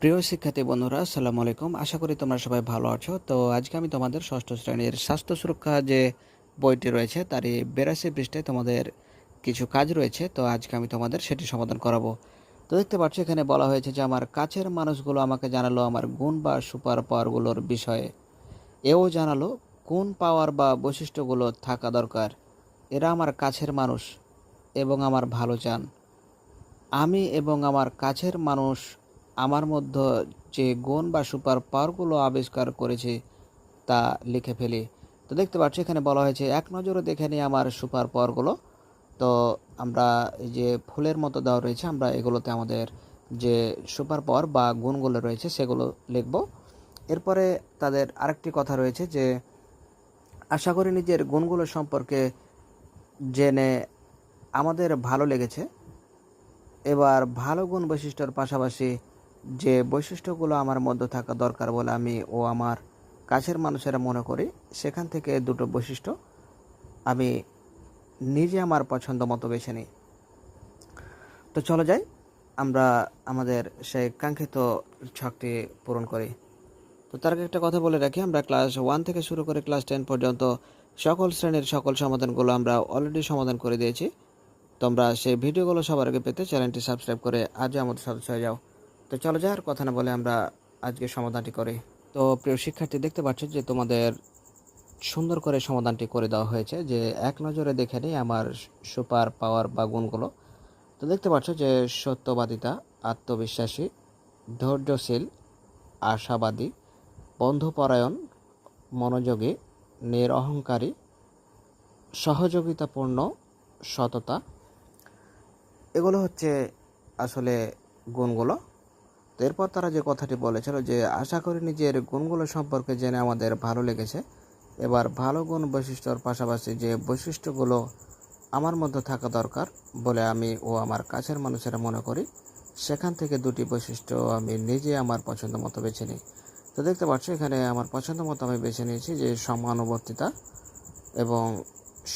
প্রিয় শিক্ষার্থী বন্ধুরা, আসসালামু আলাইকুম। আশা করি তোমরা সবাই ভালো আছো। তো আজকে আমি তোমাদের ষষ্ঠ শ্রেণির স্বাস্থ্য সুরক্ষা যে বইটি রয়েছে তারই বেরাশি পৃষ্ঠায় তোমাদের কিছু কাজ রয়েছে। তো আজকে আমি তোমাদের সেটি সমাধান করাবো। তো দেখতে পাচ্ছ, এখানে বলা হয়েছে যে, আমার কাছের মানুষগুলো আমাকে জানালো আমার গুণ বা সুপার পাওয়ারগুলোর বিষয়ে। এও জানালো কোন পাওয়ার বা বৈশিষ্ট্যগুলো থাকা দরকার। এরা আমার কাছের মানুষ এবং আমার ভালো চান। আমি এবং আমার কাছের মানুষ আমার মধ্যে যে গুণ বা সুপার পাওয়ারগুলো আবিষ্কার করেছে তা লিখে ফেলি। তো দেখতে পাচ্ছি, এখানে বলা হয়েছে, এক নজরে দেখে নিই আমার সুপার পাওয়ারগুলো। তো আমরা এই যে ফুলের মতো দেওয়া রয়েছে, আমরা এগুলোতে আমাদের যে সুপার পাওয়ার বা গুণগুলো রয়েছে সেগুলো লিখব। এরপরে তাদের আরেকটি কথা রয়েছে যে, আশা করি নিজের গুণগুলো সম্পর্কে জেনে আমাদের ভালো লেগেছে। এবার ভালো গুণ বৈশিষ্ট্যর পাশাপাশি যে বৈশিষ্ট্যগুলো আমার মধ্যে থাকা দরকার বলে আমি ও আমার কাছের মানুষেরা মনে করি, সেখান থেকে দুটো বৈশিষ্ট্য আমি নিজে আমার পছন্দ মতো বেছে নিই। তো চলো যাই, আমরা আমাদের সেই কাঙ্ক্ষিত ছকটি পূরণ করি। তো তার আগে একটা কথা বলে রাখি, আমরা ক্লাস ওয়ান থেকে শুরু করে ক্লাস টেন পর্যন্ত সকল শ্রেণির সকল সমাধানগুলো আমরা অলরেডি সমাধান করে দিয়েছি। তোমরা সেই ভিডিওগুলো সবার আগে পেতে চ্যানেলটি সাবস্ক্রাইব করে আজও আমাদের সদস্য হয়ে যাও। তো চলো যাওয়ার কথা না বলে আমরা আজকে সমাধানটি করি। তো প্রিয় শিক্ষার্থী, দেখতে পাচ্ছ যে তোমাদের সুন্দর করে সমাধানটি করে দেওয়া হয়েছে, যে এক নজরে দেখে নিই আমার সুপার পাওয়ার বা গুণগুলো। তো দেখতে পাচ্ছ যে সত্যবাদিতা, আত্মবিশ্বাসী, ধৈর্যশীল, আশাবাদী, বন্ধুপরায়ণ, মনোযোগী, নিরহংকারী, সহযোগিতাপূর্ণ, সততা। এগুলো হচ্ছে আসলে গুণগুলো। তো এরপর তারা যে কথাটি বলেছিল যে, আশা করি নিজের গুণগুলো সম্পর্কে জেনে আমাদের ভালো লেগেছে। এবার ভালো গুণ বৈশিষ্ট্যর পাশাপাশি যে বৈশিষ্ট্যগুলো আমার মধ্যে থাকা দরকার বলে আমি ও আমার কাছের মানুষেরা মনে করি, সেখান থেকে দুটি বৈশিষ্ট্য আমি নিজে আমার পছন্দ মতো বেছে নিই। তো দেখতে পাচ্ছ, এখানে আমার পছন্দ মতো আমি বেছে নিয়েছি যে, সমানুবর্তিতা এবং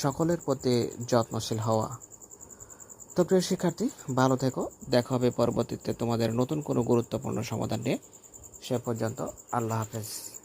সকলের প্রতি যত্নশীল হওয়া। তো প্রিয় শিক্ষার্থী, ভালো থেকো। দেখা হবে পরবর্তীতে তোমাদের নতুন কোনো গুরুত্বপূর্ণ সমাধান নিয়ে। সে পর্যন্ত আল্লাহ হাফেজ।